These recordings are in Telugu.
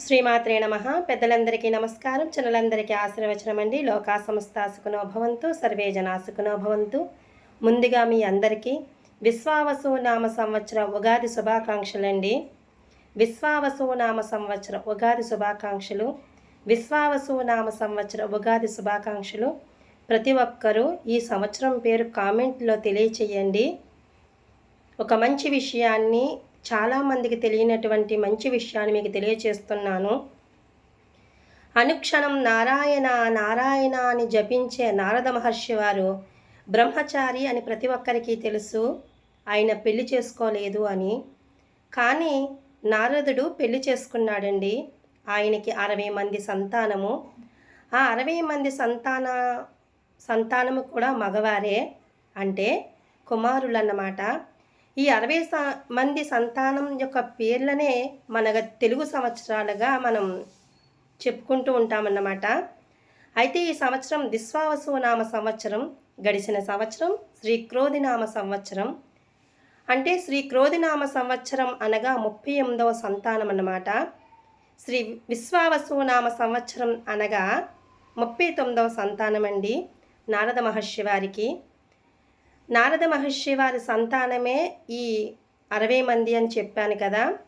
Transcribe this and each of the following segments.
శ్రీమాత్రే నమ. పెద్దలందరికీ నమస్కారం. చిన్నలందరికీ ఆశీర్వచనం అండి లోకా సంస్థ సుఖనోభవంతు సర్వే జనా సుఖనోభవంతు ముందుగా మీ అందరికీ విశ్వావసు నామ సంవత్సర ఉగాది శుభాకాంక్షలండి. విశ్వావసు నామ సంవత్సర ఉగాది శుభాకాంక్షలు. విశ్వావసు నామ సంవత్సర ఉగాది శుభాకాంక్షలు. ప్రతి ఒక్కరూ ఈ సంవత్సరం పేరు కామెంట్లో తెలియచేయండి. ఒక మంచి విషయాన్ని చాలామందికి తెలియనటువంటి మంచి విషయాన్ని మీకు తెలియచేస్తున్నాను. అనుక్షణం నారాయణ నారాయణ అని జపించే నారద మహర్షి వారు బ్రహ్మచారి అని ప్రతి ఒక్కరికి తెలుసు. ఆయన పెళ్ళి చేసుకోలేదు అని. కానీ నారదుడు పెళ్ళి చేసుకున్నాడండి. ఆయనకి అరవై మంది సంతానము. ఆ అరవై మంది సంతాన సంతానము కూడా మగవారే. అంటే కుమారులు అన్నమాట ఈ అరవై మంది సంతానం యొక్క పేర్లనే మన తెలుగు సంవత్సరాలుగా మనం చెప్పుకుంటూ ఉంటామన్నమాట. అయితే ఈ సంవత్సరం దిశ్వావసు నామ సంవత్సరం గడిచిన సంవత్సరం శ్రీ క్రోధినామ సంవత్సరం. అంటే శ్రీ క్రోధినామ సంవత్సరం అనగా ముప్పై ఎనిమిదవ సంతానం అన్నమాట. శ్రీ విశ్వావసు నామ సంవత్సరం అనగా ముప్పై తొమ్మిదవ సంతానం అండి నారద మహర్షి వారికి. నారద మహర్షి వారి సంతానమే ఈ అరవై మంది అని చెప్పాను కదా.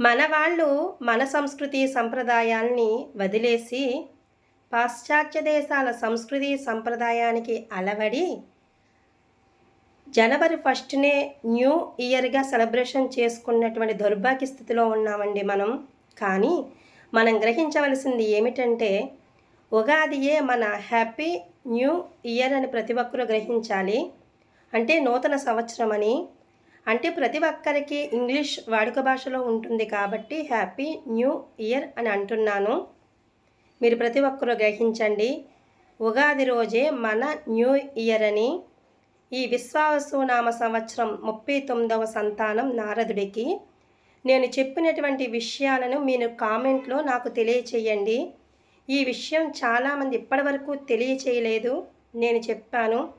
మన వాళ్ళు మన సంస్కృతి సంప్రదాయాల్ని వదిలేసి పాశ్చాత్య దేశాల సంస్కృతి సంప్రదాయానికి అలవడి జనవరి ఫస్ట్నే న్యూ ఇయర్గా సెలబ్రేషన్ చేసుకున్నటువంటి దౌర్భాగ్య స్థితిలో ఉన్నామండి మనం. కానీ మనం గ్రహించవలసింది ఏమిటంటే ఉగాదియే మన హ్యాపీ న్యూ ఇయర్ అని ప్రతి ఒక్కరూ గ్రహించాలి. అంటే నూతన సంవత్సరం అని. అంటే ప్రతి ఒక్కరికి ఇంగ్లీష్ వాడుక భాషలో ఉంటుంది కాబట్టి హ్యాపీ న్యూ ఇయర్ అని అంటున్నాను. మీరు ప్రతి ఒక్కరూ గ్రహించండి. ఉగాది రోజే మన న్యూ ఇయర్ అని. ఈ విశ్వాసు నామ సంవత్సరం ముప్పై తొమ్మిదవ సంతానం నారదుడికి. నేను చెప్పినటువంటి విషయాలను మీరు కామెంట్లో నాకు తెలియచేయండి. ఈ విషయం చాలామంది ఇప్పటివరకు తెలియచేయలేదు. నేను చెప్పాను.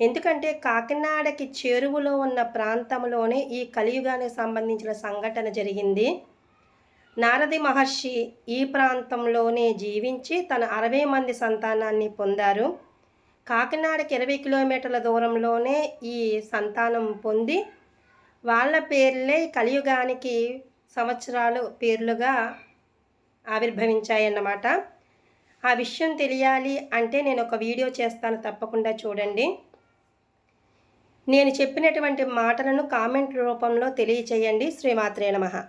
ఎందుకంటే కాకినాడకి చెరువులో ఉన్న ప్రాంతంలోనే ఈ కలియుగానికి సంబంధించిన సంఘటన జరిగింది. నారది మహర్షి ఈ ప్రాంతంలోనే జీవించి తన అరవై మంది సంతానాన్ని పొందారు. కాకినాడకి ఇరవై కిలోమీటర్ల దూరంలోనే ఈ సంతానం పొంది వాళ్ళ పేర్లే కలియుగానికి సంవత్సరాలు పేర్లుగా ఆవిర్భవించాయన్నమాట. ఆ విషయం తెలియాలి అంటే నేను ఒక వీడియో చేస్తాను తప్పకుండా చూడండి. నేను చెప్పినటువంటి మాటలను కామెంట్ రూపంలో తెలియచేయండి. శ్రీమాత్రే నమ.